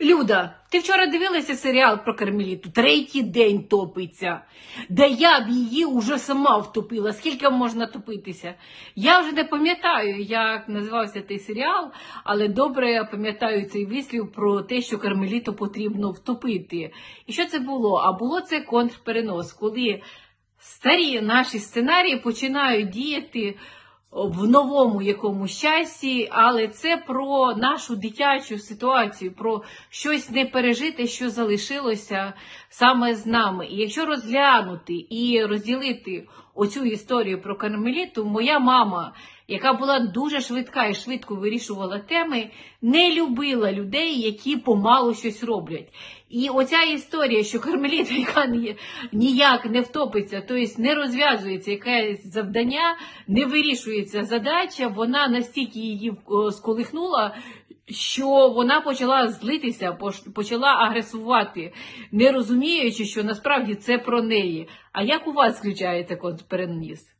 Люда, ти вчора дивилася серіал про Кармеліту? Третій день топиться. Де я б її уже сама втопила. Скільки можна топитися? Я вже не пам'ятаю, як називався той серіал, але добре я пам'ятаю цей вислів про те, що Кармеліту потрібно втопити. І що це було? А було це контрперенос, коли старі наші сценарії починають діяти в новому якомусь часі, але це про нашу дитячу ситуацію, про щось не пережите, що залишилося саме з нами. І якщо розглянути і розділити оцю історію про Кармеліту, моя мама, яка була дуже швидка і швидко вирішувала теми, не любила людей, які помалу щось роблять. І оця історія, що Кармеліта, яка ніяк не втопиться, тобто не розв'язується якесь завдання, не вирішується задача, вона настільки її е, сколихнула, що вона почала злитися, почала агресувати, не розуміючи, що насправді це про неї. А як у вас включається контрпереніс?